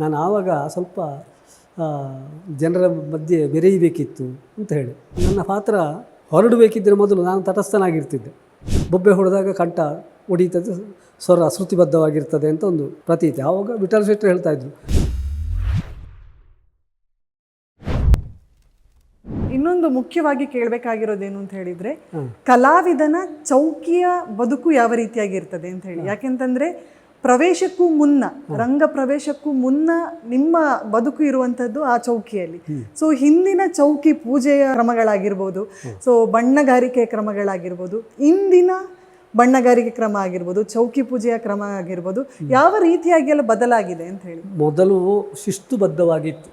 ನಾನು ಆವಾಗ ಸ್ವಲ್ಪ ಜನರ ಮಧ್ಯೆ ಬೆರೆಯಬೇಕಿತ್ತು ಅಂತ ಹೇಳಿ. ನನ್ನ ಪಾತ್ರ ಹೊರಡಬೇಕಿದ್ದರೆ ಮೊದಲು ನಾನು ತಟಸ್ಥನಾಗಿರ್ತಿದ್ದೆ. ಬೊಬ್ಬೆ ಹೊಡೆದಾಗ ಕಂಠ ಹೊಡೀತದೆ ಸ್ವರ ಶ್ರುತಿಬದ್ಧವಾಗಿರ್ತದೆ ಅಂತ ಒಂದು ಪ್ರತೀತಿ. ಆವಾಗ ವಿಠಲ್ ಶೆಟ್ಟರು ಹೇಳ್ತಾ ಇದ್ರು. ಇನ್ನೊಂದು ಮುಖ್ಯವಾಗಿ ಕೇಳಬೇಕಾಗಿರೋದೇನು ಅಂತ ಹೇಳಿದ್ರೆ ಕಲಾವಿದನ ಚೌಕಿಯ ಬದುಕು ಯಾವ ರೀತಿಯಾಗಿರ್ತದೆ ಅಂತ ಹೇಳಿ. ಯಾಕೆಂತಂದ್ರೆ ಪ್ರವೇಶಕ್ಕೂ ಮುನ್ನ ರಂಗ ಪ್ರವೇಶಕ್ಕೂ ಮುನ್ನ ನಿಮ್ಮ ಬದುಕು ಇರುವಂಥದ್ದು ಆ ಚೌಕಿಯಲ್ಲಿ. ಸೊ ಹಿಂದಿನ ಚೌಕಿ ಪೂಜೆಯ ಕ್ರಮಗಳಾಗಿರ್ಬೋದು ಸೊ ಬಣ್ಣಗಾರಿಕೆ ಕ್ರಮಗಳಾಗಿರ್ಬೋದು ಇಂದಿನ ಬಣ್ಣಗಾರಿಕೆ ಕ್ರಮ ಆಗಿರ್ಬೋದು ಚೌಕಿ ಪೂಜೆಯ ಕ್ರಮ ಆಗಿರ್ಬೋದು ಯಾವ ರೀತಿಯಾಗಿ ಎಲ್ಲ ಬದಲಾಗಿದೆ ಅಂತ ಹೇಳಿ? ಮೊದಲು ಶಿಸ್ತುಬದ್ಧವಾಗಿತ್ತು.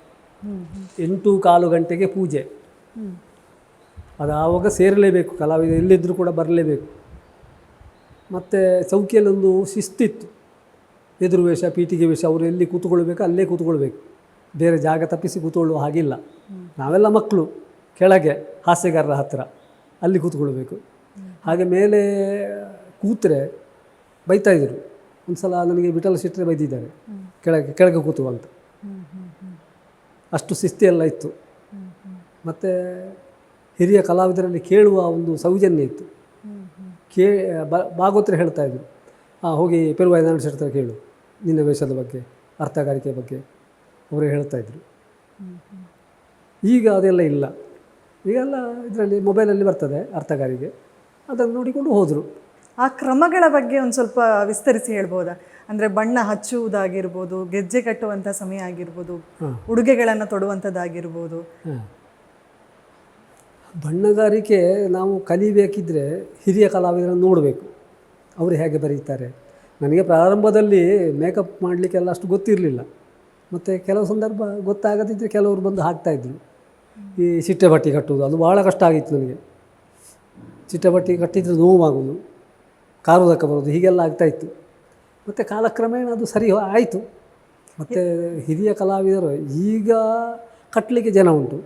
ಎಂಟು ಕಾಲು ಗಂಟೆಗೆ ಪೂಜೆ. ಅದು ಆವಾಗ ಸೇರಲೇಬೇಕು ಕಲಾವಿದ ಎಲ್ಲಿದ್ದರೂ ಕೂಡ ಬರಲೇಬೇಕು. ಮತ್ತು ಚೌಕಿಯಲ್ಲೊಂದು ಶಿಸ್ತಿತ್ತು. ಎದುರು ವೇಷ ಪೀಠಿಗೆ ವೇಷ, ಅವರು ಎಲ್ಲಿ ಕೂತ್ಕೊಳ್ಬೇಕು, ಅಲ್ಲೇ ಕೂತ್ಕೊಳ್ಬೇಕು. ಬೇರೆ ಜಾಗ ತಪ್ಪಿಸಿ ಕೂತ್ಕೊಳ್ಳುವ ಹಾಗಿಲ್ಲ. ನಾವೆಲ್ಲ ಮಕ್ಕಳು, ಕೆಳಗೆ, ಹಾಸ್ಯಗಾರರ ಹತ್ತಿರ ಅಲ್ಲಿ ಕೂತ್ಕೊಳ್ಬೇಕು. ಹಾಗೆ ಮೇಲೆ ಕೂತ್ರೆ ಬೈತಾಯಿದ್ರು ಒಂದು ಸಲ ನನಗೆ ವಿಠಲ ಸಿಟ್ಟರೆ ಬೈದಿದ್ದಾರೆ. ಕೆಳಗೆ ಕೆಳಗೆ ಕೂತು ಅಂತ. ಅಷ್ಟು ಶಿಸ್ತಿಯೆಲ್ಲ ಇತ್ತು. ಮತ್ತು ಹಿರಿಯ ಕಲಾವಿದರಲ್ಲಿ ಕೇಳುವ ಒಂದು ಸೌಜನ್ಯ ಇತ್ತು. ಕೇ, ಬ, ಭಾಗವತರು ಹೇಳ್ತಾ ಇದ್ರು. ಹಾಂ ಹೋಗಿ ಪೆರುವಾಯ್ದಾನ ಶೆಟ್ಟರ ಕೇಳು. ನಿನ್ನ ವೇಷದ ಬಗ್ಗೆ ಅರ್ಥಗಾರಿಕೆ ಬಗ್ಗೆ ಅವರು ಹೇಳ್ತಾ ಇದ್ರು. ಈಗ ಅದೆಲ್ಲ ಇಲ್ಲ. ಈಗೆಲ್ಲ ಇದರಲ್ಲಿ ಮೊಬೈಲಲ್ಲಿ ಬರ್ತದೆ ಅರ್ಥಗಾರಿಕೆ ಅದನ್ನು ನೋಡಿಕೊಂಡು ಹೋದರು. ಆ ಕ್ರಮಗಳ ಬಗ್ಗೆ ಒಂದು ಸ್ವಲ್ಪ ವಿಸ್ತರಿಸಿ ಹೇಳ್ಬೋದಾ? ಅಂದರೆ ಬಣ್ಣ ಹಚ್ಚುವುದಾಗಿರ್ಬೋದು ಗೆಜ್ಜೆ ಕಟ್ಟುವಂಥ ಸಮಯ ಆಗಿರ್ಬೋದು ಉಡುಗೆಗಳನ್ನು ತೊಡುವಂಥದ್ದಾಗಿರ್ಬೋದು. ಬಣ್ಣಗಾರಿಕೆ ನಾವು ಕಲಿಬೇಕಿದ್ರೆ ಹಿರಿಯ ಕಲಾವಿದರನ್ನು ನೋಡಬೇಕು. ಅವರು ಹೇಗೆ ಬರೀತಾರೆ? ನನಗೆ ಪ್ರಾರಂಭದಲ್ಲಿ ಮೇಕಪ್ ಮಾಡಲಿಕ್ಕೆಲ್ಲ ಅಷ್ಟು ಗೊತ್ತಿರಲಿಲ್ಲ. ಮತ್ತು ಕೆಲವು ಸಂದರ್ಭ ಗೊತ್ತಾಗದಿದ್ದರೆ ಕೆಲವರು ಬಂದು ಹಾಕ್ತಾಯಿದ್ರು ಈ ಚಿಟ್ಟೆ ಬಟ್ಟೆ ಕಟ್ಟುವುದು ಅದು ಭಾಳ ಕಷ್ಟ ಆಗಿತ್ತು ನನಗೆ. ಚಿಟ್ಟೆ ಬಟ್ಟೆ ಕಟ್ಟಿದ್ರೆ ನೋವಾಗೋದು ಕಾರುವುದಕ್ಕೆ ಬರೋದು ಹೀಗೆಲ್ಲ ಆಗ್ತಾಯಿತ್ತು ಮತ್ತು ಕಾಲಕ್ರಮೇಣ ಅದು ಸರಿ ಆಯಿತು. ಮತ್ತು ಹಿರಿಯ ಕಲಾವಿದರು ಈಗ ಕಟ್ಟಲಿಕ್ಕೆ ಜನ ಉಂಟು.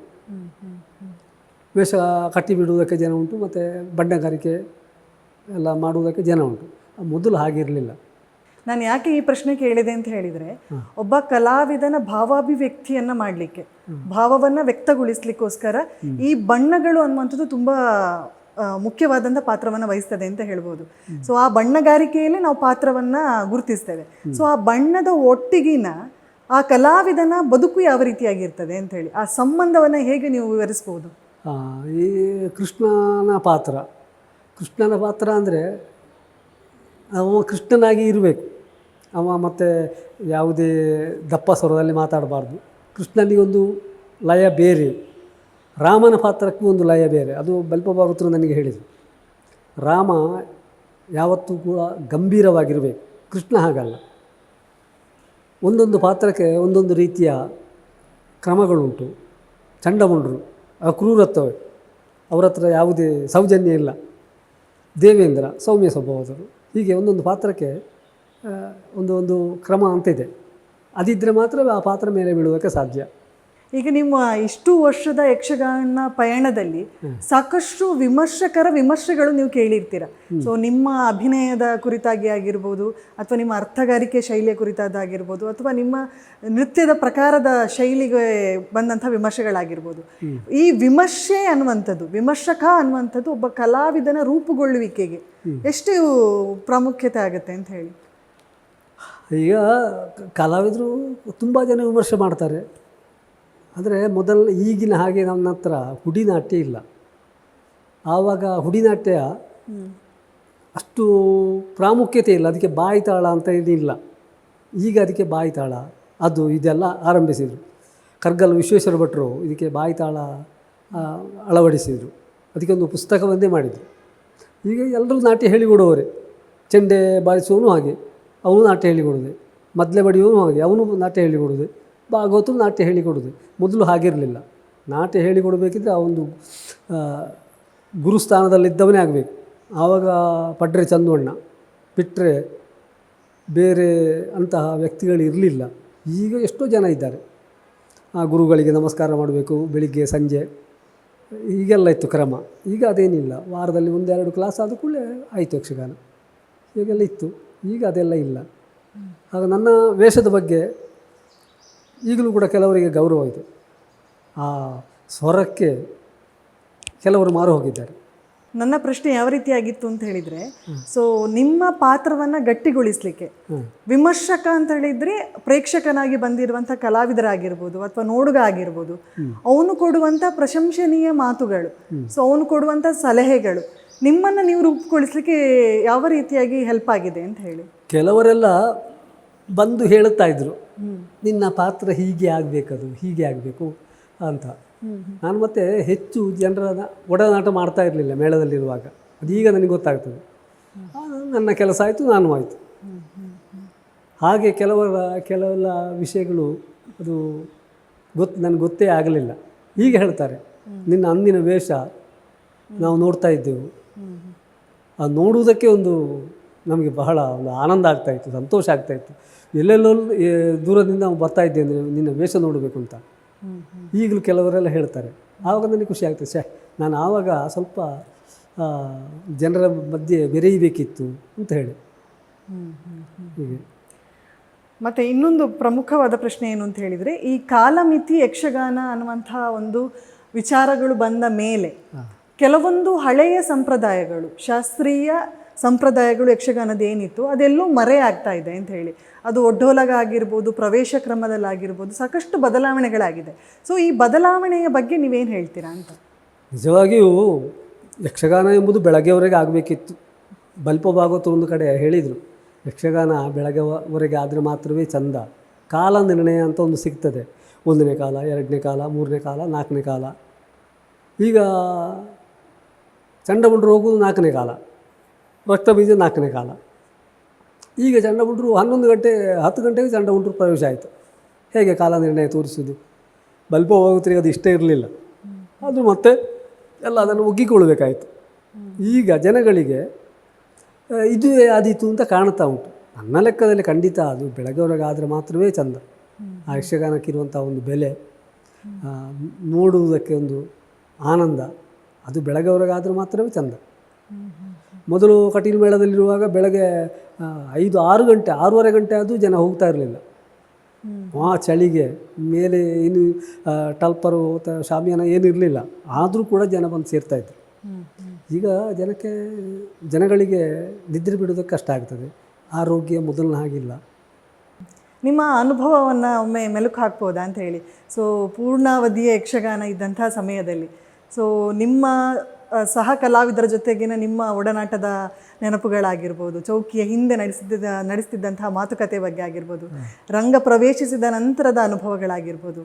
ವೇಷ ಕಟ್ಟಿ ಬಿಡುವುದಕ್ಕೆ ಜನ ಉಂಟು, ಮತ್ತು ಬಣ್ಣಗಾರಿಕೆ ಎಲ್ಲ ಮಾಡುವುದಕ್ಕೆ ಜನ ಉಂಟು. ಮೊದಲು ಹಾಗಿರಲಿಲ್ಲ. ನಾನು ಯಾಕೆ ಈ ಪ್ರಶ್ನೆ ಕೇಳಿದೆ ಅಂತ ಹೇಳಿದರೆ ಒಬ್ಬ ಕಲಾವಿದನ ಭಾವಾಭಿವ್ಯಕ್ತಿಯನ್ನ ಮಾಡಲಿಕ್ಕೆ ಭಾವವನ್ನು ವ್ಯಕ್ತಗೊಳಿಸ್ಲಿಕ್ಕೋಸ್ಕರ ಈ ಬಣ್ಣಗಳು ಅನ್ನುವಂಥದ್ದು ತುಂಬ ಮುಖ್ಯವಾದಂಥ ಪಾತ್ರವನ್ನು ವಹಿಸ್ತದೆ ಅಂತ ಹೇಳ್ಬೋದು. ಸೊ ಆ ಬಣ್ಣಗಾರಿಕೆಯಲ್ಲಿ ನಾವು ಪಾತ್ರವನ್ನು ಗುರುತಿಸ್ತೇವೆ. ಸೊ ಆ ಬಣ್ಣದ ಒಟ್ಟಿಗಿನ ಆ ಕಲಾವಿದನ ಬದುಕು ಯಾವ ರೀತಿಯಾಗಿರ್ತದೆ ಅಂತ ಹೇಳಿ ಆ ಸಂಬಂಧವನ್ನು ಹೇಗೆ ನೀವು ವಿವರಿಸ್ಬೋದು? ಆ, ಈ ಕೃಷ್ಣನ ಪಾತ್ರ ಕೃಷ್ಣನ ಪಾತ್ರ ಅಂದರೆ ಅವ ಕೃಷ್ಣನಾಗಿ ಇರಬೇಕು. ಅವ ಮತ್ತು ಯಾವುದೇ ದಪ್ಪ ಸ್ವರದಲ್ಲಿ ಮಾತಾಡಬಾರ್ದು. ಕೃಷ್ಣನಿಗೊಂದು ಲಯ ಬೇರೆ, ರಾಮನ ಪಾತ್ರಕ್ಕೂ ಒಂದು ಲಯ ಬೇರೆ. ಅದು ಬಲ್ಪಭಾಗತರು ನನಗೆ ಹೇಳಿದರು. ರಾಮ ಯಾವತ್ತೂ ಕೂಡ ಗಂಭೀರವಾಗಿರಬೇಕು. ಕೃಷ್ಣ ಹಾಗಲ್ಲ. ಒಂದೊಂದು ಪಾತ್ರಕ್ಕೆ ಒಂದೊಂದು ರೀತಿಯ ಕ್ರಮಗಳುಂಟು. ಚಂಡಮುಂಡರು ಅಕ್ರೂರತ್ವ ಅವರ ಹತ್ರ ಯಾವುದೇ ಸೌಜನ್ಯ ಇಲ್ಲ. ದೇವೇಂದ್ರ, ಸೌಮ್ಯ ಸ್ವಭಾವದರು ಹೀಗೆ ಒಂದೊಂದು ಪಾತ್ರಕ್ಕೆ ಒಂದು ಒಂದು ಕ್ರಮ ಅಂತ ಇದೆ ಅದಿದ್ದರೆ ಮಾತ್ರ ಆ ಪಾತ್ರ ಮೇಲೆ ಬೀಳುವುದಕ್ಕೆ ಸಾಧ್ಯ. ಈಗ ನಿಮ್ಮ ಇಷ್ಟು ವರ್ಷದ ಯಕ್ಷಗಾನ ಪಯಣದಲ್ಲಿ ಸಾಕಷ್ಟು ವಿಮರ್ಶಕರ ವಿಮರ್ಶೆಗಳು ನೀವು ಕೇಳಿರ್ತೀರ. ಸೊ ನಿಮ್ಮ ಅಭಿನಯದ ಕುರಿತಾಗಿ ಆಗಿರ್ಬೋದು, ಅಥವಾ ನಿಮ್ಮ ಅರ್ಥಗಾರಿಕೆ ಶೈಲಿಯ ಕುರಿತಾದಾಗಿರ್ಬೋದು, ಅಥವಾ ನಿಮ್ಮ ನೃತ್ಯದ ಪ್ರಕಾರದ ಶೈಲಿಗೆ ಬಂದಂಥ ವಿಮರ್ಶೆಗಳಾಗಿರ್ಬೋದು. ಈ ವಿಮರ್ಶೆ ಅನ್ನುವಂಥದ್ದು, ವಿಮರ್ಶಕ ಅನ್ನುವಂಥದ್ದು ಒಬ್ಬ ಕಲಾವಿದನ ರೂಪುಗೊಳ್ಳುವಿಕೆಗೆ ಎಷ್ಟು ಪ್ರಾಮುಖ್ಯತೆ ಆಗುತ್ತೆ ಅಂತ ಹೇಳಿ? ಈಗ ಕಲಾವಿದರು ತುಂಬ ಜನ ವಿಮರ್ಶೆ ಮಾಡ್ತಾರೆ. ಆದರೆ ಮೊದಲು ಈಗಿನ ಹಾಗೆ ನನ್ನ ಹತ್ರ ಹುಡಿನಾಟ್ಯ ಇಲ್ಲ. ಆವಾಗ ಹುಡಿನಾಟ್ಯ ಅಷ್ಟು ಪ್ರಾಮುಖ್ಯತೆ ಇಲ್ಲ. ಅದಕ್ಕೆ ಬಾಯಿ ತಾಳ ಅಂತ ಏನಿಲ್ಲ. ಈಗ ಅದಕ್ಕೆ ಬಾಯಿ ತಾಳ ಅದು ಇದೆಲ್ಲ ಆರಂಭಿಸಿದರು. ಕರ್ಗಲ್ ವಿಶ್ವೇಶ್ವರ ಭಟ್ರು ಇದಕ್ಕೆ ಬಾಯಿ ತಾಳ ಅಳವಡಿಸಿದರು. ಅಳವಡಿಸಿದರು ಅದಕ್ಕೊಂದು ಪುಸ್ತಕವನ್ನೇ ಮಾಡಿದರು. ಈಗ ಎಲ್ಲರೂ ನಾಟ್ಯ ಹೇಳಿಕೊಡುವವರೇ. ಚೆಂಡೆ ಬಾರಿಸುವನು ಹಾಗೆ. ಅವನು ನಾಟ್ಯ ಹೇಳಿಕೊಡೋದೆ. ಮದ್ಲೆ ಬಡಿಯೋನು ಹಾಗೆ. ಅವನು ನಾಟ್ಯ ಹೇಳಿಕೊಡೋದೆ. ಭಾಗವತರು ನಾಟ್ಯ ಹೇಳಿಕೊಡೋದು. ಮೊದಲು ಹಾಗಿರಲಿಲ್ಲ. ನಾಟ್ಯ ಹೇಳಿಕೊಡಬೇಕಿದ್ರೆ ಆ ಒಂದು ಗುರುಸ್ಥಾನದಲ್ಲಿದ್ದವನೇ ಆಗಬೇಕು. ಆವಾಗ ಪಡ್ರೆ ಚಂದೋಣ್ಣ ಬಿಟ್ಟರೆ ಬೇರೆ ಅಂತಹ ವ್ಯಕ್ತಿಗಳು ಇರಲಿಲ್ಲ. ಈಗ ಎಷ್ಟೋ ಜನ ಇದ್ದಾರೆ. ಆ ಗುರುಗಳಿಗೆ ನಮಸ್ಕಾರ ಮಾಡಬೇಕು, ಬೆಳಿಗ್ಗೆ, ಸಂಜೆ, ಈಗೆಲ್ಲ ಇತ್ತು ಕ್ರಮ. ಈಗ ಅದೇನಿಲ್ಲ. ವಾರದಲ್ಲಿ ಒಂದೆರಡು ಕ್ಲಾಸ್ ಆದ ಕೂಡಲೇ ಆಯಿತು ಯಕ್ಷಗಾನ. ಹೀಗೆಲ್ಲ ಇತ್ತು. ಈಗ ಅದೆಲ್ಲ ಇಲ್ಲ. ಆಗ ನನ್ನ ವೇಷದ ಬಗ್ಗೆ ಈಗಲೂ ಕೂಡ ಕೆಲವರಿಗೆ ಗೌರವ ಇದೆ. ಆ ಸ್ವರಕ್ಕೆ ಕೆಲವರು ಮಾರು ಹೋಗಿದ್ದಾರೆ. ನನ್ನ ಪ್ರಶ್ನೆ ಯಾವ ರೀತಿಯಾಗಿತ್ತು ಅಂತ ಹೇಳಿದ್ರೆ ಸೊ ನಿಮ್ಮ ಪಾತ್ರವನ್ನ ಗಟ್ಟಿಗೊಳಿಸ್ಲಿಕ್ಕೆ ವಿಮರ್ಶಕ ಅಂತ ಹೇಳಿದ್ರೆ ಪ್ರೇಕ್ಷಕನಾಗಿ ಬಂದಿರುವಂಥ ಕಲಾವಿದರಾಗಿರ್ಬೋದು ಅಥವಾ ನೋಡುಗ ಆಗಿರ್ಬೋದು ಅವನು ಕೊಡುವಂಥ ಪ್ರಶಂಸನೀಯ ಮಾತುಗಳು ಸೊ ಅವನು ಕೊಡುವಂಥ ಸಲಹೆಗಳು ನಿಮ್ಮನ್ನ ನೀವು ರೂಪುಗೊಳಿಸ್ಲಿಕ್ಕೆ ಯಾವ ರೀತಿಯಾಗಿ ಹೆಲ್ಪ್ ಆಗಿದೆ ಅಂತ ಹೇಳಿ. ಕೆಲವರೆಲ್ಲ ಬಂದು ಹೇಳುತ್ತಾ ಇದ್ರು ನಿನ್ನ ಪಾತ್ರ ಹೀಗೆ ಆಗಬೇಕದು ಹೀಗೆ ಆಗಬೇಕು ಅಂತ. ನಾನು ಮತ್ತೆ ಹೆಚ್ಚು ಜನರ ಒಡನಾಟ ಮಾಡ್ತಾ ಇರಲಿಲ್ಲ ಮೇಳದಲ್ಲಿರುವಾಗ. ಅದೀಗ ನನಗೆ ಗೊತ್ತಾಗ್ತದೆ. ನನ್ನ ಕೆಲಸ ಆಯಿತು ನಾನು ಆಯಿತು. ಹಾಗೆ ಕೆಲವರ ಕೆಲವೆಲ್ಲ ವಿಷಯಗಳು ಅದು ಗೊತ್ತು ನನಗೆ ಗೊತ್ತೇ ಆಗಲಿಲ್ಲ. ಹೀಗೆ ಹೇಳ್ತಾರೆ ನಿನ್ನ ಅಂದಿನ ವೇಷ ನಾವು ನೋಡ್ತಾ ಇದ್ದೆವು. ಅದು ನೋಡುವುದಕ್ಕೆ ಒಂದು ನಮಗೆ ಬಹಳ ಒಂದು ಆನಂದ ಆಗ್ತಾಯಿತ್ತು ಸಂತೋಷ ಆಗ್ತಾಯಿತ್ತು ಎಲ್ಲೆಲ್ಲೋ ದೂರದಿಂದ ನಾವು ಬರ್ತಾ ಇದ್ದೆ ಅಂದರೆ ನಿನ್ನ ವೇಷ ನೋಡಬೇಕು ಅಂತ. ಈಗಲೂ ಕೆಲವರೆಲ್ಲ ಹೇಳ್ತಾರೆ. ಆವಾಗ ನನಗೆ ಖುಷಿ ಆಗ್ತದೆ ಶೇ ನಾನು ಆವಾಗ ಸ್ವಲ್ಪ ಜನರ ಮಧ್ಯೆ ಬೆರೆಯಬೇಕಿತ್ತು ಅಂತ ಹೇಳಿ. ಹೀಗೆ. ಮತ್ತು ಇನ್ನೊಂದು ಪ್ರಮುಖವಾದ ಪ್ರಶ್ನೆ ಏನು ಅಂತ ಹೇಳಿದರೆ ಈ ಕಾಲಮಿತಿ ಯಕ್ಷಗಾನ ಅನ್ನುವಂಥ ಒಂದು ವಿಚಾರಗಳು ಬಂದ ಮೇಲೆ ಕೆಲವೊಂದು ಹಳೆಯ ಸಂಪ್ರದಾಯಗಳು ಶಾಸ್ತ್ರೀಯ ಸಂಪ್ರದಾಯಗಳು ಯಕ್ಷಗಾನದ ಏನಿತ್ತು ಅದೆಲ್ಲೋ ಮರೆ ಆಗ್ತಾ ಇದೆ ಅಂತ ಹೇಳಿ. ಅದು ಒಡ್ಡೋಲಗ ಆಗಿರ್ಬೋದು ಪ್ರವೇಶ ಕ್ರಮದಲ್ಲಾಗಿರ್ಬೋದು ಸಾಕಷ್ಟು ಬದಲಾವಣೆಗಳಾಗಿದೆ. ಸೊ ಈ ಬದಲಾವಣೆಯ ಬಗ್ಗೆ ನೀವೇನು ಹೇಳ್ತೀರಾ ಅಂತ? ನಿಜವಾಗಿಯೂ ಯಕ್ಷಗಾನ ಎಂಬುದು ಬೆಳಗ್ಗೆವರೆಗೆ ಆಗಬೇಕಿತ್ತು. ಬಲ್ಪ ಭಾಗವತರು ಒಂದು ಕಡೆ ಹೇಳಿದರು, ಯಕ್ಷಗಾನ ಬೆಳಗ್ಗೆವರೆಗೆ ಆದರೆ ಮಾತ್ರವೇ ಚಂದ, ಕಾಲ ನಿರ್ಣಯ ಅಂತ ಒಂದು ಸಿಗ್ತದೆ. ಒಂದನೇ ಕಾಲ, ಎರಡನೇ ಕಾಲ, ಮೂರನೇ ಕಾಲ, ನಾಲ್ಕನೇ ಕಾಲ. ಈಗ ಚಂಡಮುಂಡರು ಹೋಗುವುದು ನಾಲ್ಕನೇ ಕಾಲ. ರಕ್ತಬೀಜ ನಾಲ್ಕನೇ ಕಾಲ. ಈಗ ಚಂಡಮುಂಡರು ಹನ್ನೊಂದು ಗಂಟೆ, ಹತ್ತು ಗಂಟೆಗೆ ಚಂಡಮುಂಡರು ಪ್ರವೇಶ ಆಯಿತು. ಹೇಗೆ ಕಾಲ ನಿರ್ಣಯ ತೋರಿಸೋದು ಬಲ್ಪ ಹೋಗುತ್ತೀರಿ ಅದು ಇಷ್ಟ ಇರಲಿಲ್ಲ. ಆದರೂ ಮತ್ತೆ ಎಲ್ಲ ಅದನ್ನು ಒಗ್ಗಿಕೊಳ್ಳಬೇಕಾಯಿತು. ಈಗ ಜನಗಳಿಗೆ ಇದು ಆದೀತು ಅಂತ ಕಾಣ್ತಾ ಉಂಟು. ನನ್ನ ಲೆಕ್ಕದಲ್ಲಿ ಖಂಡಿತ ಅದು ಬೆಳಗ್ಗೆವರೆಗಾದರೆ ಮಾತ್ರವೇ ಚಂದ. ಆ ಯಕ್ಷಗಾನಕ್ಕಿರುವಂಥ ಒಂದು ಬೆಲೆ ನೋಡುವುದಕ್ಕೆ ಒಂದು ಆನಂದ. ಅದು ಬೆಳಗ್ಗೆವರೆಗಾದರೆ ಮಾತ್ರವೇ ಚಂದ. ಮೊದಲು ಕಟೀಲು ಮೇಳದಲ್ಲಿರುವಾಗ ಬೆಳಗ್ಗೆ ಐದು ಆರು ಗಂಟೆ ಆರೂವರೆ ಗಂಟೆ ಆದರೂ ಜನ ಹೋಗ್ತಾ ಇರಲಿಲ್ಲ. ಆ ಚಳಿಗೆ ಮೇಲೆ ಏನು ಟಲ್ಪರು ಶಾಮಿಯಾನ ಏನು ಇರಲಿಲ್ಲ. ಆದರೂ ಕೂಡ ಜನ ಬಂದು ಸೇರ್ತಾಯಿದ್ರು ಈಗ ಜನಕ್ಕೆ ಜನಗಳಿಗೆ ನಿದ್ರೆ ಬಿಡೋದಕ್ಕೆ ಕಷ್ಟ ಆಗ್ತದೆ. ಆರೋಗ್ಯ ಮೊದಲನೇ ಹಾಗಿಲ್ಲ. ನಿಮ್ಮ ಅನುಭವವನ್ನು ಒಮ್ಮೆ ಮೆಲುಕು ಹಾಕ್ಬೋದಾ ಅಂತ ಹೇಳಿ. ಸೊ ಪೂರ್ಣಾವಧಿಯ ಯಕ್ಷಗಾನ ಇದ್ದಂಥ ಸಮಯದಲ್ಲಿ. ಸೊ ನಿಮ್ಮ ಸಹ ಕಲಾವಿದರ ಜೊತೆಗಿನ ನಿಮ್ಮ ಒಡನಾಟದ ನೆನಪುಗಳಾಗಿರ್ಬೋದು ಚೌಕಿಯ ಹಿಂದೆ ನಡೆಸಿದ್ದ ನಡೆಸ್ತಿದ್ದಂತಹ ಮಾತುಕತೆ ಬಗ್ಗೆ ಆಗಿರ್ಬೋದು ರಂಗ ಪ್ರವೇಶಿಸಿದ ನಂತರದ ಅನುಭವಗಳಾಗಿರ್ಬೋದು.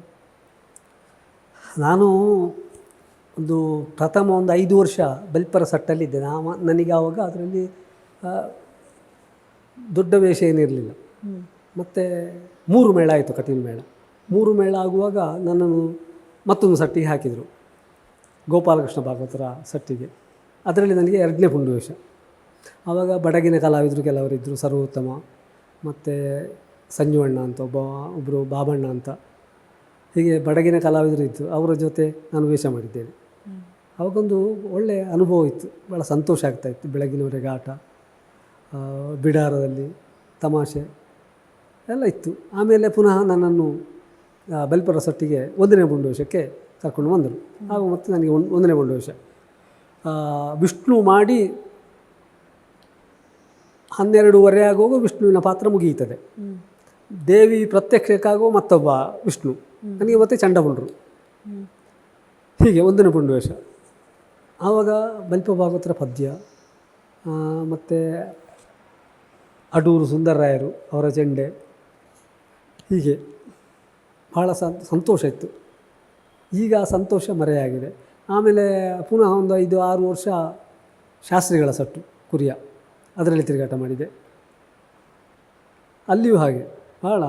ನಾನು ಒಂದು ಪ್ರಥಮ ಒಂದು ಐದು ವರ್ಷ ಬಲ್ಪರ ಸಟ್ಟಲ್ಲಿದ್ದೆ. ನಾನು ನನಗೆ ಆವಾಗ ಅದರಲ್ಲಿ ದೊಡ್ಡ ವೇಷ ಏನಿರಲಿಲ್ಲ. ಮತ್ತು ಮೂರು ಮೇಳ ಆಯಿತು ಕಠಿಣ ಮೇಳ. ಮೂರು ಮೇಳ ಆಗುವಾಗ ನನ್ನನ್ನು ಮತ್ತೊಂದು ಸಟ್ಟಿಗೆ ಹಾಕಿದರು. ಗೋಪಾಲಕೃಷ್ಣ ಭಾಗವತರ ಸಟ್ಟಿಗೆ. ಅದರಲ್ಲಿ ನನಗೆ ಎರಡನೇ ಹುಂಡು ವೇಷ ಆವಾಗ ಬಡಗಿನ ಕಲಾವಿದರು ಕೆಲವರಿದ್ದರು ಸರ್ವೋತ್ತಮ, ಮತ್ತು ಸಂಜುವಣ್ಣ ಅಂತ ಒಬ್ಬ ಒಬ್ಬರು ಬಾಬಣ್ಣ ಅಂತ. ಹೀಗೆ ಬಡಗಿನ ಕಲಾವಿದರು ಇತ್ತು ಅವರ ಜೊತೆ ನಾನು ವೇಷ ಮಾಡಿದ್ದೇನೆ. ಅವಾಗೊಂದು ಒಳ್ಳೆಯ ಅನುಭವ ಇತ್ತು. ಭಾಳ ಸಂತೋಷ ಆಗ್ತಾಯಿತ್ತು ಬೆಳಗಿನವರೆಗೆ ಆಟ ಬಿಡಾರದಲ್ಲಿ ತಮಾಷೆ ಎಲ್ಲ ಇತ್ತು. ಆಮೇಲೆ ಪುನಃ ನನ್ನನ್ನು ಬಲ್ಪರ ಸಟ್ಟಿಗೆ ಒಂದನೇ ಬುಂಡು ವೇಷಕ್ಕೆ ಕರ್ಕೊಂಡು ಬಂದರು. ಆಗ ಮತ್ತೆ ನನಗೆ ಒಂದು ಒಂದನೇ ಒಂದು ವಿಷಯ ವಿಷ್ಣು ಮಾಡಿ ಹನ್ನೆರಡೂವರೆ ಆಗುವಾಗ ವಿಷ್ಣುವಿನ ಪಾತ್ರ ಮುಗಿಯುತ್ತದೆ. ದೇವಿ ಪ್ರತ್ಯಕ್ಷಕ್ಕಾಗುವ ಮತ್ತೊಬ್ಬ ವಿಷ್ಣು. ನನಗೆ ಮತ್ತೆ ಚಂಡಮುಂಡರು ಹೀಗೆ ಒಂದನೇ ಪುಂಡವೇಶ ಆವಾಗ ಬಲ್ಪ ಭಾಗವತರ ಪದ್ಯ ಮತ್ತು ಅಡೂರು ಸುಂದರರಾಯರು ಅವರ ಚೆಂಡೆ. ಹೀಗೆ ಭಾಳ ಸಂತೋಷ ಇತ್ತು. ಈಗ ಸಂತೋಷ ಮರೆಯಾಗಿದೆ. ಆಮೇಲೆ ಪುನಃ ಒಂದು ಐದು, ಆರು ವರ್ಷ ಶಾಸ್ತ್ರಿಗಳ ಸಟ್ಟು ಕುರಿಯ. ಅದರಲ್ಲಿ ತಿರುಗಾಟ ಮಾಡಿದೆ. ಅಲ್ಲಿಯೂ ಹಾಗೆ. ಭಾಳ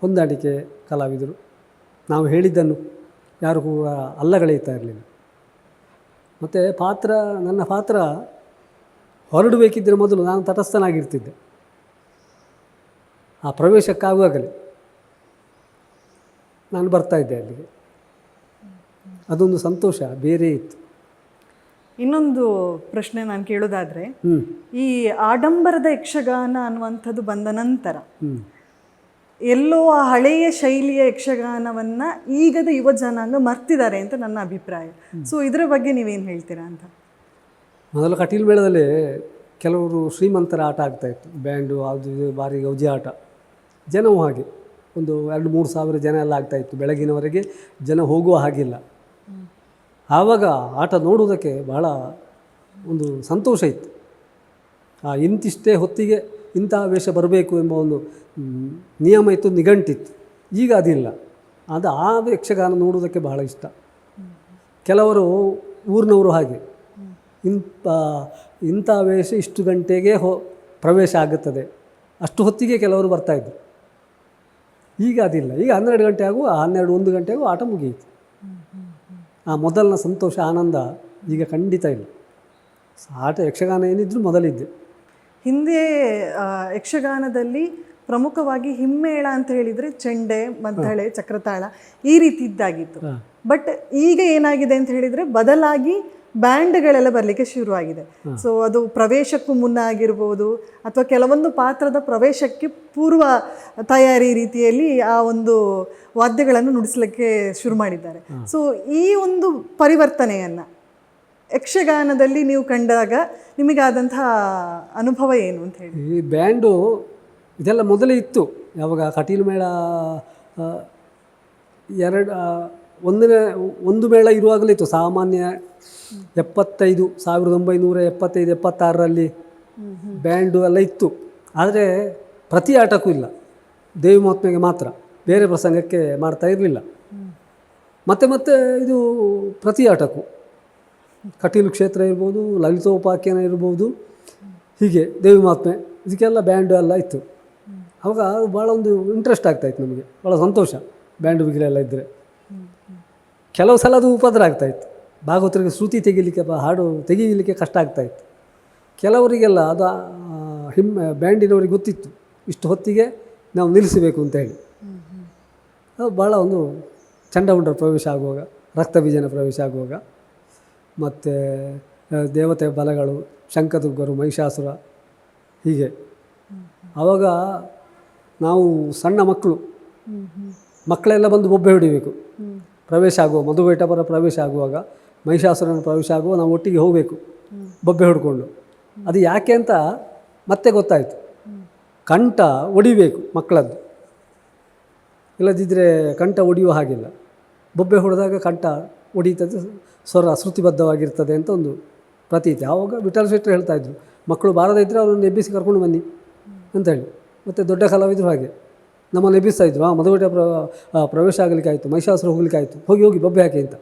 ಹೊಂದಾಣಿಕೆ ಕಲಾವಿದರು. ನಾವು ಹೇಳಿದ್ದನ್ನು ಯಾರು ಕೂಡ ಅಲ್ಲಗಳೆಯುತ್ತಾ ಇರಲಿಲ್ಲ. ಮತ್ತು ಪಾತ್ರ, ನನ್ನ ಪಾತ್ರ ಹೊರಡಬೇಕಿದ್ದರೆ ಮೊದಲು ನಾನು ತಟಸ್ಥನಾಗಿರ್ತಿದ್ದೆ. ಆ ಪ್ರವೇಶಕ್ಕಾಗುವಾಗಲೇ ನಾನು ಬರ್ತಾ ಇದ್ದೆ ಅಲ್ಲಿಗೆ. ಅದೊಂದು ಸಂತೋಷ ಬೇರೆ ಇತ್ತು. ಇನ್ನೊಂದು ಪ್ರಶ್ನೆ ನಾನು ಕೇಳೋದಾದ್ರೆ ಈ ಆಡಂಬರದ ಯಕ್ಷಗಾನ ಅನ್ನುವಂಥದ್ದು ಬಂದ ನಂತರ ಎಲ್ಲೋ ಆ ಹಳೆಯ ಶೈಲಿಯ ಯಕ್ಷಗಾನವನ್ನ ಈಗದ ಯುವ ಜನಾಂಗ ಮರ್ತಿದ್ದಾರೆ ಅಂತ ನನ್ನ ಅಭಿಪ್ರಾಯ. ಸೊ ಇದರ ಬಗ್ಗೆ ನೀವೇನು ಹೇಳ್ತೀರಾ ಅಂತ? ಮೊದಲು ಕಟೀಲ್ ಬೇಳದಲ್ಲಿ ಕೆಲವರು ಶ್ರೀಮಂತರ ಆಟ ಆಗ್ತಾಯಿತ್ತು ಬ್ಯಾಂಡು ಅದು ಬಾರಿ ಭಾರಿ ಗೌಜಿ ಆಟ. ಜನವೂ ಹಾಗೆ. ಒಂದು ಎರಡು ಮೂರು ಸಾವಿರ ಜನ ಎಲ್ಲ ಆಗ್ತಾಯಿತ್ತು ಬೆಳಗಿನವರೆಗೆ ಜನ ಹೋಗುವ ಹಾಗಿಲ್ಲ. ಆವಾಗ ಆಟ ನೋಡುವುದಕ್ಕೆ ಬಹಳ ಒಂದು ಸಂತೋಷ ಇತ್ತು. ಆ ಇಂತಿಷ್ಟೇ ಹೊತ್ತಿಗೆ ಇಂಥ ವೇಷ ಬರಬೇಕು ಎಂಬ ಒಂದು ನಿಯಮ ಇತ್ತು, ನಿಘಂಟಿತ್ತು. ಈಗ ಅದಿಲ್ಲ. ಅದು ಆ ಯಕ್ಷಗಾನ ನೋಡುವುದಕ್ಕೆ ಬಹಳ ಇಷ್ಟ. ಕೆಲವರು ಊರಿನವರು ಹಾಗೆ. ಇಂಥ ಇಂಥ ವೇಷ ಇಷ್ಟು ಗಂಟೆಗೆ ಹೋ, ಪ್ರವೇಶ ಆಗುತ್ತದೆ. ಅಷ್ಟು ಹೊತ್ತಿಗೆ ಕೆಲವರು ಬರ್ತಾಯಿದ್ರು ಈಗ ಅದಿಲ್ಲ. ಈಗ ಹನ್ನೆರಡು ಗಂಟೆ ಆಗುವ, ಹನ್ನೆರಡು, ಒಂದು ಗಂಟೆಗೂ ಆಟ ಮುಗಿಯಿತು. ಆ ಮೊದಲಿನ ಸಂತೋಷ ಆನಂದ ಈಗ ಖಂಡಿತ ಇಲ್ಲ. ಆಟ ಯಕ್ಷಗಾನ ಏನಿದ್ರು ಮೊದಲಿದ್ದೆ. ಹಿಂದೆ ಯಕ್ಷಗಾನದಲ್ಲಿ ಪ್ರಮುಖವಾಗಿ ಹಿಮ್ಮೇಳ ಅಂತ ಹೇಳಿದ್ರೆ ಚೆಂಡೆ ಮದ್ದಳೆ ಚಕ್ರತಾಳ ಈ ರೀತಿ ಇದ್ದಾಗಿತ್ತು. ಬಟ್ ಈಗ ಏನಾಗಿದೆ ಅಂತ ಹೇಳಿದ್ರೆ ಬದಲಾಗಿ ಬ್ಯಾಂಡ್ಗಳೆಲ್ಲ ಬರಲಿಕ್ಕೆ ಶುರುವಾಗಿದೆ. ಸೊ ಅದು ಪ್ರವೇಶಕ್ಕೂ ಮುನ್ನ ಆಗಿರ್ಬೋದು ಅಥವಾ ಕೆಲವೊಂದು ಪಾತ್ರದ ಪ್ರವೇಶಕ್ಕೆ ಪೂರ್ವ ತಯಾರಿ ರೀತಿಯಲ್ಲಿ ಆ ಒಂದು ವಾದ್ಯಗಳನ್ನು ನುಡಿಸಲಿಕ್ಕೆ ಶುರು ಮಾಡಿದ್ದಾರೆ. ಸೊ ಈ ಒಂದು ಪರಿವರ್ತನೆಯನ್ನು ಯಕ್ಷಗಾನದಲ್ಲಿ ನೀವು ಕಂಡಾಗ ನಿಮಗಾದಂತಹ ಅನುಭವ ಏನು ಅಂತ ಹೇಳಿ? ಈ ಬ್ಯಾಂಡು ಇದೆಲ್ಲ ಮೊದಲೇ ಇತ್ತು. ಯಾವಾಗ ಕಟೀಲು ಮೇಳ ಎರಡು ಒಂದನೇ, ಒಂದು ಮೇಳ ಇರುವಾಗಲೇ ಇತ್ತು. ಸಾಮಾನ್ಯ ಎಪ್ಪತ್ತೈದು, ಸಾವಿರದ ಒಂಬೈನೂರ ಎಪ್ಪತ್ತೈದು, ಎಪ್ಪತ್ತಾರರಲ್ಲಿ ಬ್ಯಾಂಡು ಎಲ್ಲ ಇತ್ತು. ಆದರೆ ಪ್ರತಿ ಆಟಕ್ಕೂ ಇಲ್ಲ. ದೇವಿ ಮಹಾತ್ಮೆಗೆ ಮಾತ್ರ. ಬೇರೆ ಪ್ರಸಂಗಕ್ಕೆ ಮಾಡ್ತಾ ಇರಲಿಲ್ಲ. ಮತ್ತೆ ಮತ್ತೆ ಇದು ಪ್ರತಿ ಆಟಕ್ಕೂ. ಕಟೀಲು ಕ್ಷೇತ್ರ ಇರ್ಬೋದು ಲಲಿತೋಪಾಖ್ಯಾನ ಇರ್ಬೋದು. ಹೀಗೆ ದೇವಿ ಮಹಾತ್ಮೆ, ಇದಕ್ಕೆಲ್ಲ ಬ್ಯಾಂಡು ಎಲ್ಲ ಇತ್ತು. ಅದು ಭಾಳ ಒಂದು ಇಂಟ್ರೆಸ್ಟ್ ಆಗ್ತಾಯಿತ್ತು ನಮಗೆ. ಭಾಳ ಸಂತೋಷ ಬ್ಯಾಂಡು ಬಿಗಿಲೆಲ್ಲ ಇದ್ದರೆ ಕೆಲವು ಸಲ ಅದು ಉಪದ್ರ ಆಗ್ತಾಯಿತ್ತು ಭಾಗವತರಿಗೆ ಶ್ರುತಿ ತೆಗಿಲಿಕ್ಕೆ ಹಾಡು ತೆಗೀಲಿಕ್ಕೆ ಕಷ್ಟ ಆಗ್ತಾಯಿತ್ತು ಕೆಲವರಿಗೆಲ್ಲ ಅದು ಹಿಮ್, ಬ್ಯಾಂಡಿನವರಿಗೆ ಗೊತ್ತಿತ್ತು. ಇಷ್ಟು ಹೊತ್ತಿಗೆ ನಾವು ನಿಲ್ಲಿಸಬೇಕು ಅಂತ ಹೇಳಿ. ಅದು ಭಾಳ ಒಂದು ಚಂಡಮುಂಡರ ಪ್ರವೇಶ ಆಗುವಾಗ ರಕ್ತಬೀಜನ ಪ್ರವೇಶ ಆಗುವಾಗ, ಮತ್ತು ದೇವತೆ ಬಲಗಳು, ಶಂಕದುರ್ಗರು, ಮಹಿಷಾಸುರ, ಹೀಗೆ. ಆವಾಗ ನಾವು ಸಣ್ಣ ಮಕ್ಕಳು. ಮಕ್ಕಳೆಲ್ಲ ಬಂದು ಬೊಬ್ಬೆ ಹೊಡಿಬೇಕು. ಪ್ರವೇಶ ಆಗುವ ಮಧುಬೇಟಪರ ಪ್ರವೇಶ ಆಗುವಾಗ, ಮಹಿಷಾಸುರನ ಪ್ರವೇಶ ಆಗುವ ನಾವು ಒಟ್ಟಿಗೆ ಹೋಗಬೇಕು. ಬೊಬ್ಬೆ ಹೊಡ್ಕೊಂಡು. ಅದು ಯಾಕೆ ಅಂತ ಮತ್ತೆ ಗೊತ್ತಾಯಿತು. ಕಂಠ ಒಡಿಬೇಕು ಮಕ್ಕಳದ್ದು. ಇಲ್ಲದಿದ್ದರೆ ಕಂಠ ಒಡಿಯುವ ಹಾಗಿಲ್ಲ. ಬೊಬ್ಬೆ ಹೊಡೆದಾಗ ಕಂಠ ಒಡೀತದೆ, ಸ್ವರ ಶ್ರುತಿಬದ್ಧವಾಗಿರ್ತದೆ ಅಂತ ಒಂದು ಪ್ರತೀತಿ. ಆವಾಗ ವಿಠಲ್ ಶೆಟ್ಟರು ಹೇಳ್ತಾಯಿದ್ರು ಮಕ್ಕಳು ಬಾರದೇ ಇದ್ದರೆ ಅವರನ್ನು ಎಬ್ಬಿಸಿ ಕರ್ಕೊಂಡು ಬನ್ನಿ ಅಂತೇಳಿ ಮತ್ತು ದೊಡ್ಡ ಕಲಾವಿದರು ಹಾಗೆ. ನಮ್ಮನ್ನು ಎಬ್ಬಿಸ್ತಾ ಇದ್ರು. ಆ ಪ್ರ ಪ್ರವೇಶ ಆಗಲಿಕ್ಕೆ ಆಯಿತು ಮಹಿಷಾಸುರ ಹೋಗ್ಲಿಕ್ಕೆ ಆಯಿತು. ಹೋಗಿ ಹೋಗಿ ಬೊಬ್ಬೆ ಹಾಕಿ ಅಂತ.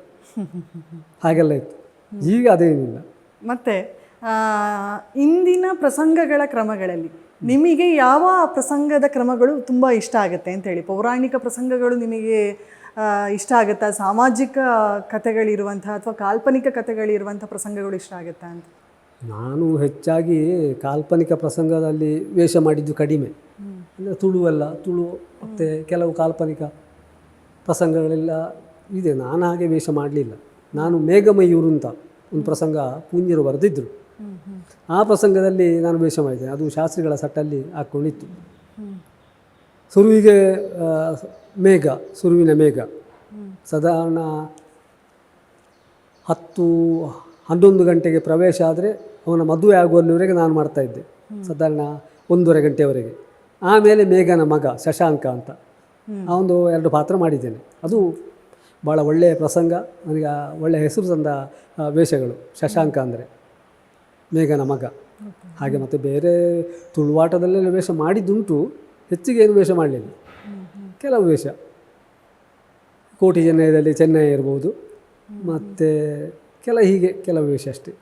ಹಾಗೆಲ್ಲ ಇತ್ತು. ಈಗ ಅದೇನಿಲ್ಲ. ಮತ್ತೆ ಇಂದಿನ ಪ್ರಸಂಗಗಳ ಕ್ರಮಗಳಲ್ಲಿ ನಿಮಗೆ ಯಾವ ಪ್ರಸಂಗದ ಕ್ರಮಗಳು ತುಂಬ ಇಷ್ಟ ಆಗುತ್ತೆ ಅಂತ ಹೇಳಿ? ಪೌರಾಣಿಕ ಪ್ರಸಂಗಗಳು ನಿಮಗೆ ಇಷ್ಟ ಆಗುತ್ತಾ? ಸಾಮಾಜಿಕ ಕಥೆಗಳಿರುವಂಥ ಅಥವಾ ಕಾಲ್ಪನಿಕ ಕಥೆಗಳಿರುವಂಥ ಪ್ರಸಂಗಗಳು ಇಷ್ಟ ಆಗುತ್ತಾ ಅಂತ? ನಾನು ಹೆಚ್ಚಾಗಿ ಕಾಲ್ಪನಿಕ ಪ್ರಸಂಗದಲ್ಲಿ ವೇಷ ಮಾಡಿದ್ದು ಕಡಿಮೆ. ಅಂದರೆ ತುಳು ಎಲ್ಲ ತುಳು ಮತ್ತು ಕೆಲವು ಕಾಲ್ಪನಿಕ ಪ್ರಸಂಗಗಳೆಲ್ಲ ಇದೆ. ನಾನು ಹಾಗೆ ವೇಷ ಮಾಡಲಿಲ್ಲ. ನಾನು ಮೇಘಮಯೂರು ಅಂತ ಒಂದು ಪ್ರಸಂಗ ಪೂಜ್ಯರು ಬರೆದಿದ್ದರು ಆ ಪ್ರಸಂಗದಲ್ಲಿ ನಾನು ವೇಷ ಮಾಡಿದ್ದೆ ಅದು ಶಾಸ್ತ್ರಿಗಳ ಸಟ್ಟಲ್ಲಿ ಹಾಕ್ಕೊಂಡಿತ್ತು. ಸುರುವಿಗೆ ಮೇಘ ಸುರುವಿನ ಮೇಘ. ಸಾಧಾರಣ ಹತ್ತು ಹನ್ನೊಂದು ಗಂಟೆಗೆ ಪ್ರವೇಶ ಆದರೆ ಅವನ ಮದುವೆ ಆಗುವಲ್ಲಿವರೆಗೆ ನಾನು ಮಾಡ್ತಾಯಿದ್ದೆ ಸಾಧಾರಣ ಒಂದೂವರೆ ಗಂಟೆವರೆಗೆ. ಆಮೇಲೆ ಮೇಘನ ಮಗ ಶಶಾಂಕ ಅಂತ. ಆ ಒಂದು ಎರಡು ಪಾತ್ರ ಮಾಡಿದ್ದೇನೆ. ಅದು ಭಾಳ ಒಳ್ಳೆಯ ಪ್ರಸಂಗ ನನಗೆ ಒಳ್ಳೆಯ ಹೆಸರು ತಂದ ವೇಷಗಳು. ಶಶಾಂಕ ಅಂದರೆ ಮೇಘನ ಮಗ. ಹಾಗೆ ಮತ್ತು ಬೇರೆ ತುಳುವಾಟದಲ್ಲೆಲ್ಲ ವೇಷ ಮಾಡಿದ್ದುಂಟು. ಹೆಚ್ಚಿಗೆ ಏನು ವೇಷ ಮಾಡಲಿಲ್ಲ. ಕೆಲವು ವೇಷ. ಕೋಟಿ ಚೆನ್ನೈದಲ್ಲಿ ಚೆನ್ನೈ ಇರ್ಬೋದು. ಮತ್ತು ಕೆಲ ಹೀಗೆ ಕೆಲವು ವೇಷ ಅಷ್ಟೇ.